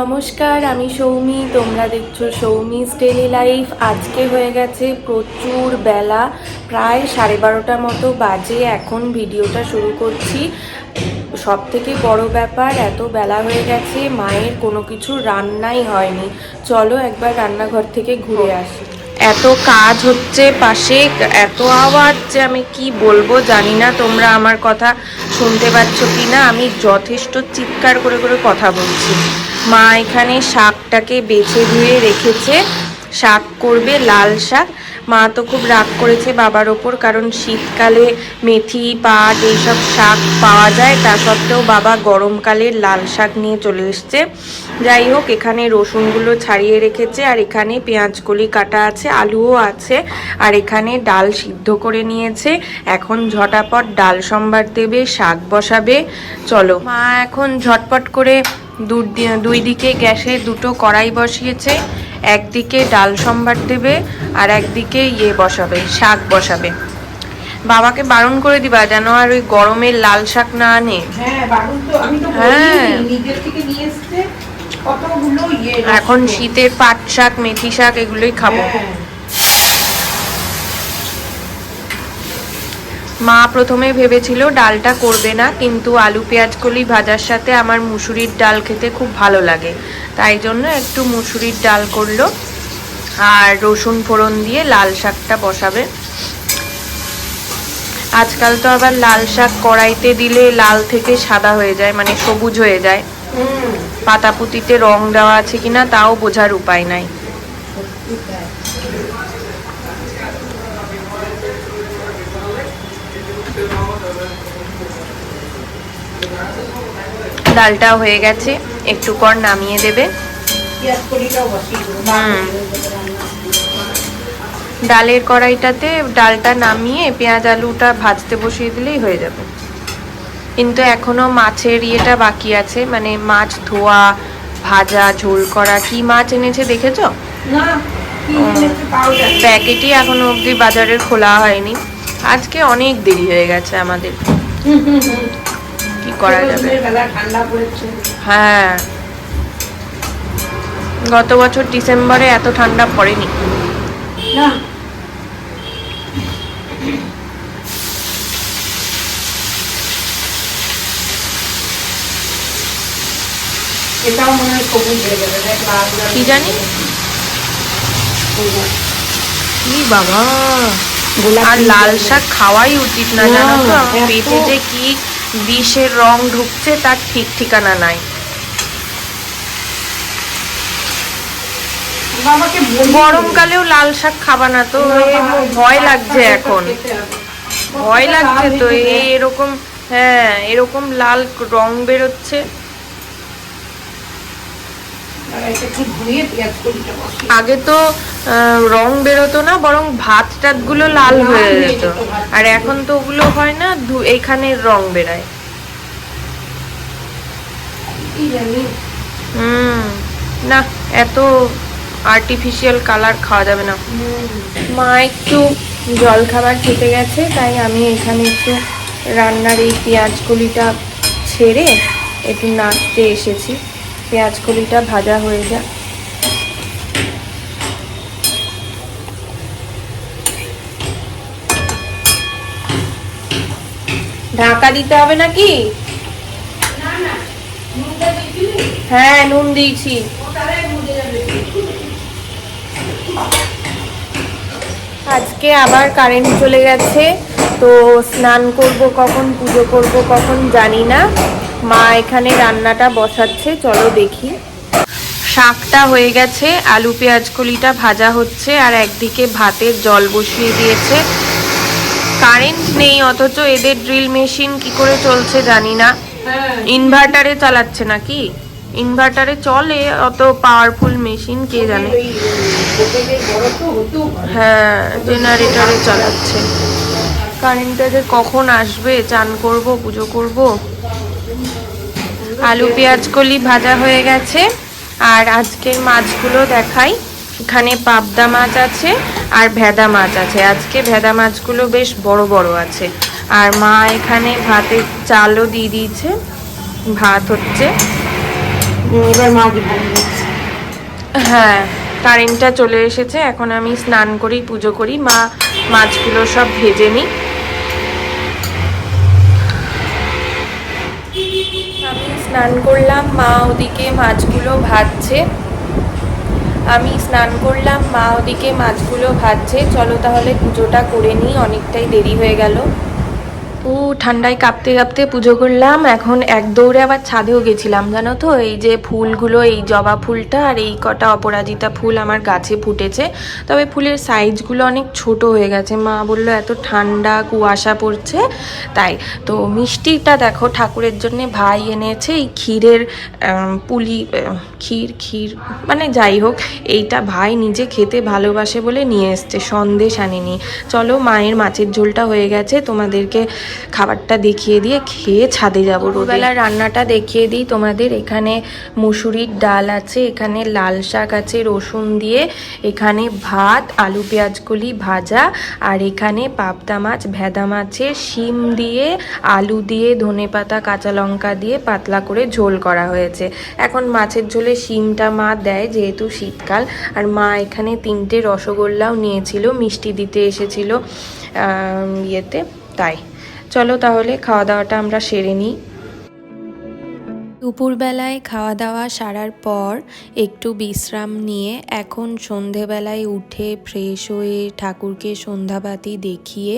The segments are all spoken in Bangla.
নমস্কার, আমি সৌমি, তোমরা দেখছ সৌমিস ডেলি লাইফ আজকে হয়ে গেছে প্রচুর বেলা, প্রায় সাড়ে বারোটা মতো বাজে। এখন ভিডিওটা শুরু করছি। সব থেকে বড় ব্যাপার, এত বেলা হয়ে গেছে, মায়ের কোনো কিছু রান্নাই হয়নি। চলো একবার রান্নাঘর থেকে ঘুরে আসি। এত কাজ হচ্ছে পাশে, এত আওয়াজ যে আমি কি বলব জানি না, তোমরা আমার কথা শুনতে পাচ্ছ কি না আমি যথেষ্ট চিৎকার করে করে কথা বলছি। মা এখানে শাকটাকে বেছে ধুয়ে রেখেছে। শাক করবে লাল শাক। মা তো খুব রাগ করেছে বাবার ওপর, কারণ শীতকালে মেথি, পাট এইসব শাক পাওয়া যায়। তা সত্ত্বেও বাবা গরমকালের লাল শাক নিয়ে চলে এসছে। যাই হোক, এখানে রসুনগুলো ছাড়িয়ে রেখেছে, আর এখানে পেঁয়াজ কলি কাটা আছে, আলুও আছে, আর এখানে ডাল সিদ্ধ করে নিয়েছে। এখন ঝটাপট ডাল সম্বার দেবে, শাক বসাবে। চলো। মা এখন ঝটপট করে দুই দিকে গ্যাসে দুটো কড়াই বসিয়েছে একদিকে ডাল সম্ভার দেবে আর একদিকে ইয়ে বসাবে শাক বসাবে। বাবাকে বারণ করে দিবা যেন আর ওই গরমের লাল শাক না আনে। হ্যাঁ হ্যাঁ। ইয়ে এখন শীতের পাট শাক মেথি শাক এগুলোই খাব। মা প্রথমে ভেবেছিল ডালটা করবে না কিন্তু আলু পেঁয়াজ কলি ভাজার সাথে আমার মুসুরির ডাল খেতে খুব ভালো লাগে। তাই জন্য একটু মুসুরির ডাল করল আর রসুন ফোড়ন দিয়ে লাল শাকটা বসাবে। আজকাল তো আবার লাল শাক কড়াইতে দিলে লাল থেকে সাদা হয়ে যায় মানে সবুজ হয়ে যায়। পাতাপুতিতে রং দেওয়া আছে কিনা তাও বোঝার উপায় নাই। ডালটাও হয়ে গেছে একটু পর নামিয়ে দেবে। ডালের কড়াইটাতে ডালটা নামিয়ে পেঁয়াজ আলুটা ভাজতে বসিয়ে দিলেই হয়ে যাবে কিন্তু এখনও মাছের ইয়েটা বাকি আছে মানে মাছ ধোয়া ভাজা ঝোল করা কি মাছ এনেছে দেখেছ। প্যাকেটই এখনও অবধি বাজারের খোলা হয়নি আজকে অনেক দেরি হয়ে গেছে আমাদের। কি করা যাবে? হ্যাঁ। গত বছর ডিসেম্বরে এত ঠান্ডা পড়েনি। না। কি জানি? বাবা। আর লাল শাক খাওয়াই উচিত না জানো তো? পেটে যে কি বিষের রং ঢুকছে তার ঠিক ঠিকানা নাই। গরমকালেও লাল শাক খাবা না তো ভয় লাগছে এখন। ভয় লাগছে তো এই এরকম হ্যাঁ এরকম লাল রং বেরোচ্ছে। আগে তো রং বেরোতো না বরং ভাত টাতগুলো লাল হয়ে যেত। আর এখন তো ওগুলো হয় না এইখানের রং বেরায়। হুম না এত আর্টিফিশিয়াল কালার খাওয়া যাবে না। মা একটু জল খাবার খেতে গেছে তাই আমি এখানে একটু রান্নার এই পেঁয়াজ কলিটা ছেড়ে একটু নাচতে এসেছি। পেঁয়াজ কলিটা ভাজা হয়ে যায় ঢাকা দিতে হবে নাকি? হ্যাঁ নুন দিয়েছি। আজকে আবার কারেন্ট চলে গেছে, তো স্নান করব কখন, পুজো করব কখন জানি না। মা এখানে রান্নাটা বসাচ্ছে, চলো দেখি। শাকটা হয়ে গেছে, আলু পেঁয়াজ কলিটা ভাজা হচ্ছে, আর একদিকে ভাতের জল বসিয়ে দিয়েছে। কারেন্ট নেই, অথচ এদের ড্রিল মেশিন কি করে চলছে জানি না। ইনভার্টারে চালাচ্ছে নাকি? ইনভার্টারে চলে, অত পাওয়ারফুল মেশিন কে জানে? হ্যাঁ জেনারেটরে চালাচ্ছে। কারেন্টটা যে কখন আসবে, চান করব, পুজো করব? আলু পেঁয়াজ কলি ভাজা হয়ে গেছে। আর আজকের মাছগুলো দেখাই। এখানে পাবদা মাছ আছে আর ভেদা মাছ আছে। আজকে ভেদা মাছগুলো বেশ বড় বড় আছে। আর মা এখানে ভাতের চালও দিয়ে দিয়েছে। ভাত হচ্ছে। এবার মাছ হ্যাঁ কারেন্টটা চলে এসেছে। এখন আমি স্নান করি পুজো করি। মা মাছগুলো সব ভেজে নিই আমি স্নান করলাম, মা ওদিকে মাছগুলো ভাজছে। আমি স্নান করলাম, মা ওদিকে মাছগুলো ভাজছে। চলো তাহলে পুজোটা করে নিই, অনেকটাই দেরি হয়ে গেল। ও ঠান্ডায় কাঁপতে কাঁপতে পুজো করলাম। এখন এক দৌড়ে আবার ছাদেও গেছিলাম, জানো তো? এই যে ফুলগুলো, এই জবা ফুলটা আর এই কটা অপরাজিতা ফুল আমার গাছে ফুটেছে। তবে ফুলের সাইজগুলো অনেক ছোট হয়ে গেছে। মা বলল, এত ঠান্ডা কুয়াশা পড়ছে। তাই তো মিষ্টিটা দেখো, ঠাকুরের জন্য ভাই এনেছে এই ক্ষীরের পুলি ক্ষীর ক্ষীর মানে যাই হোক, এইটা ভাই নিজে খেতে ভালোবাসে বলে নিয়ে এসছে, সন্দেশ আনেনি। চলো মায়ের মাছের ঝোলটা হয়ে গেছে, তোমাদেরকে খাবারটা দেখিয়ে দিয়ে খেয়ে ছাদে যাব রোদবেলা রান্নাটা দেখিয়ে দিই তোমাদের। এখানে মুসুরির ডাল আছে, এখানে লাল শাক আছে, রসুন দিয়ে, এখানে ভাত, আলু পেঁয়াজগুলি ভাজা, আর এখানে পাবদা মাছ, ভেদা মাছের শিম দিয়ে, আলু দিয়ে ধনেপাতা কাঁচা লঙ্কা দিয়ে পাতলা করে ঝোল করা হয়েছে। এখন মাছের ঝোলে শিমটা মা দেয় যেহেতু শীতকাল, আর মা এখানে তিনটে রসগোল্লাও নিয়েছিল, মিষ্টি দিতে এসেছিল ইয়েতে, তাই। চলো তাহলে খাওয়া দাওয়াটা আমরা সেরে নিই। দুপুরবেলায় খাওয়া দাওয়া সারার পর একটু বিশ্রাম নিয়ে এখন সন্ধেবেলায় উঠে ফ্রেশ হয়ে ঠাকুরকে সন্ধ্যাবাতি দেখিয়ে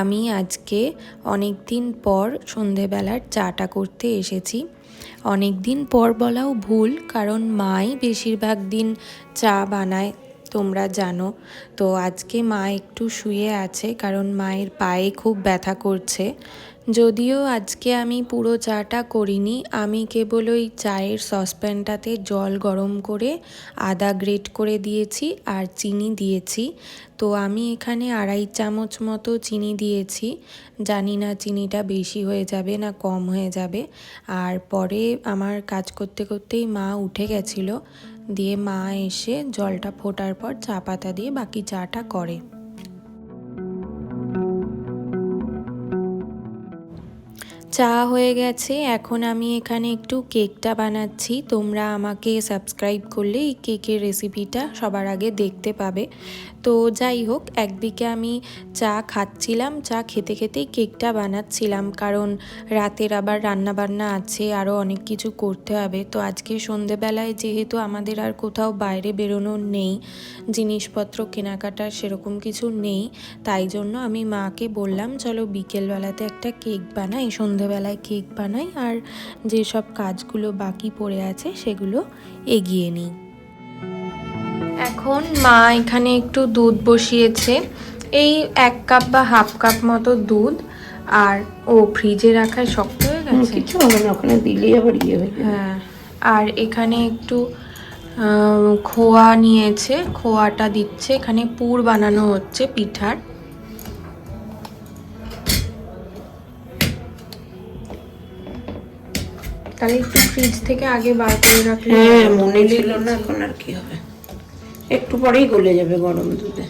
আমি আজকে অনেক দিন পর সন্ধেবেলার চাটা করতে এসেছি। অনেক দিন পর বলাও ভুল, কারণ মাই বেশিরভাগ দিন চা বানায় তোমরা জানো। তো আজকে মা একটু শুয়ে আছে, কারণ মায়ের পায়ে খুব ব্যথা করছে। যদিও আজকে আমি পুরো চাটা করিনি, আমি কেবল ওই চায়ের সসপ্যানটাতে জল গরম করে আদা গ্রেট করে দিয়েছি আর চিনি দিয়েছি। তো আমি এখানে আড়াই চামচ মতো চিনি দিয়েছি। জানি না চিনিটা বেশি হয়ে যাবে না কম হয়ে যাবে। আর পরে আমার কাজ করতে করতেই মা উঠে গেছিল। দিয়ে মা এসে জলটা ফোটার পর চা পাতা দিয়ে বাকি চাটা করে। চা হয়ে গেছে, এখন আমি এখানে একটু কেকটা বানাচ্ছি। তোমরা আমাকে সাবস্ক্রাইব করলে এই কেকের রেসিপিটা সবার আগে দেখতে পাবে। তো যাই হোক, একদিকে আমি চা খাচ্ছিলাম, চা খেতে খেতেই কেকটা বানাচ্ছিলাম, কারণ রাতের আবার রান্না বান্না আছে আরও অনেক কিছু করতে হবে। তো আজকে সন্ধেবেলায় যেহেতু আমাদের আর কোথাও বাইরে বেরোনোর নেই, জিনিসপত্র কেনাকাটার সেরকম কিছু নেই, তাই জন্য আমি মাকে বললাম, চলো বিকেলবেলাতে একটা কেক বানাই সন্ধেবেলায় কেক বানাই আর যেসব কাজগুলো বাকি পড়ে আছে সেগুলো এগিয়ে নিই। এখন মা এখানে একটু দুধ বসিয়েছে। এই এক কাপ বা হাফ কাপ মতো দুধ আর ও ফ্রিজে রাখায় শক্ত হয়ে গেছে। কিছু হবে না ওখানে দিলেই আবার ইয়ে হয়ে হ্যাঁ আর এখানে একটু আহ, খোয়া নিয়েছে খোয়াটা দিচ্ছে। এখানে পুর বানানো হচ্ছে পিঠার। তাহলে একটু ফ্রিজ থেকে আগে বার করে রাখলে হ্যাঁ মনে ছিল না এখন আর কি হবে? একটু পরেই গলে যাবে গরম দুধে।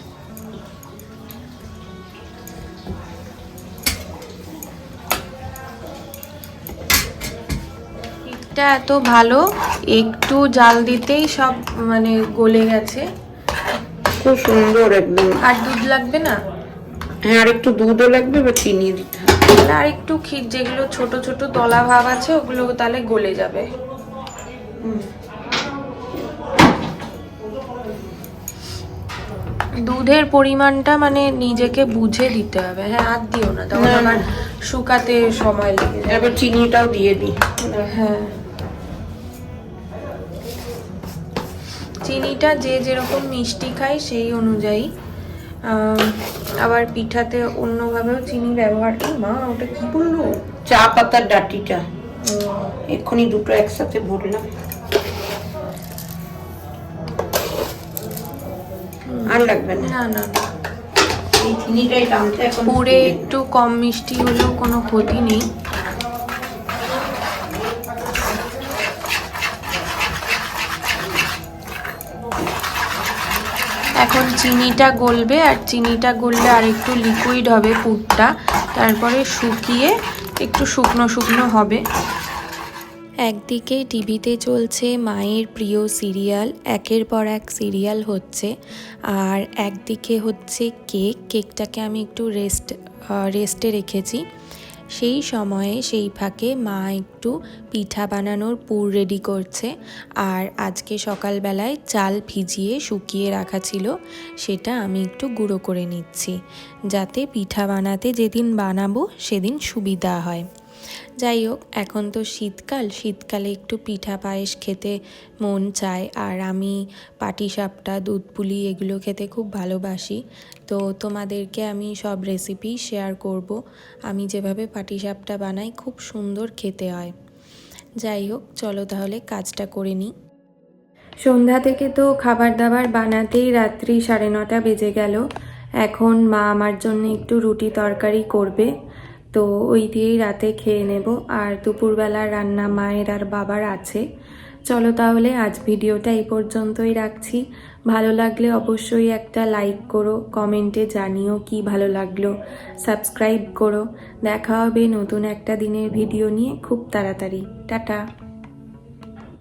এটা এত ভালো একটু জাল দিতেই সব মানে গলে গেছে। খুব সুন্দর একদম। আর দুধ লাগবে না? হ্যাঁ আর একটু দুধও লাগবে বা চিনি দিতে তাহলে আর একটু ক্ষীর যেগুলো ছোট ছোট দলা ভাব আছে ওগুলো তাহলে গলে যাবে। দুধের পরিমাণটা মানে নিজেকে বুঝে দিতে হবে। হ্যাঁ আর দিও না তখন। আমার শুকাতে সময় লেগে এবার চিনিটাও দিয়ে দিই। হ্যাঁ। চিনিটা যে যেরকম মিষ্টি খায় সেই অনুযায়ী আবার পিঠাতে অন্যভাবেও চিনি ব্যবহার। এই মা ওটা কি বলল? চা পাতার ডাটিটা। এক্ষুনি দুটো একসাথে ভরলাম। আর লাগবে না। না না না। এই চিনিটাই টানতে এখন পুরে একটু কম মিষ্টি হলেও কোনো ক্ষতি নেই। চিনিটা গলবে আর চিনিটা গললে আর একটু লিকুইড হবে পুরটা। তারপরে শুকিয়ে একটু শুকনো শুকনো হবে। একদিকে টিভিতে চলছে মায়ের প্রিয় সিরিয়াল, একের পর এক সিরিয়াল হচ্ছে। আর একদিকে হচ্ছে কেক, কেকটাকে আমি একটু রেস্ট রেস্টে রেখেছি। সেই সময়ে সেই ফাঁকে মা একটু পিঠা বানানোর পুর রেডি করছে আর আজকে সকালবেলায় চাল ভিজিয়ে শুকিয়ে রাখা ছিল, সেটা আমি একটু গুঁড়ো করে নিচ্ছি। যাতে পিঠা বানাতে যেদিন বানাবো সেদিন সুবিধা হয়। যাই হোক, এখন তো শীতকাল। শীতকালে একটু পিঠা পায়েস খেতে মন চায়। আর আমি পাটিসাপটা দুধ পুলি এগুলো খেতে খুব ভালোবাসি। তো তোমাদেরকে আমি সব রেসিপি শেয়ার করব। আমি যেভাবে পাটিসাপটা বানাই, খুব সুন্দর খেতে হয়। যাই হোক, চলো তাহলে কাজটা করে নিই। সন্ধ্যা থেকে তো খাবার দাবার বানাতেই রাত্রি সাড়ে নটা বেজে গেল। এখন মা আমার জন্য একটু রুটি তরকারি করবে। তো ওই দিয়েই রাতে খেয়ে নেব। আর দুপুরবেলার রান্না মায়ের আর বাবার আছে। চলো তাহলে আজ ভিডিওটা এই পর্যন্তই রাখছি। ভালো লাগলে অবশ্যই একটা লাইক করো, কমেন্টে জানিও কি ভালো লাগল। সাবস্ক্রাইব করো। দেখা হবে নতুন একটা দিনের ভিডিও নিয়ে খুব তাড়াতাড়ি। টাটা।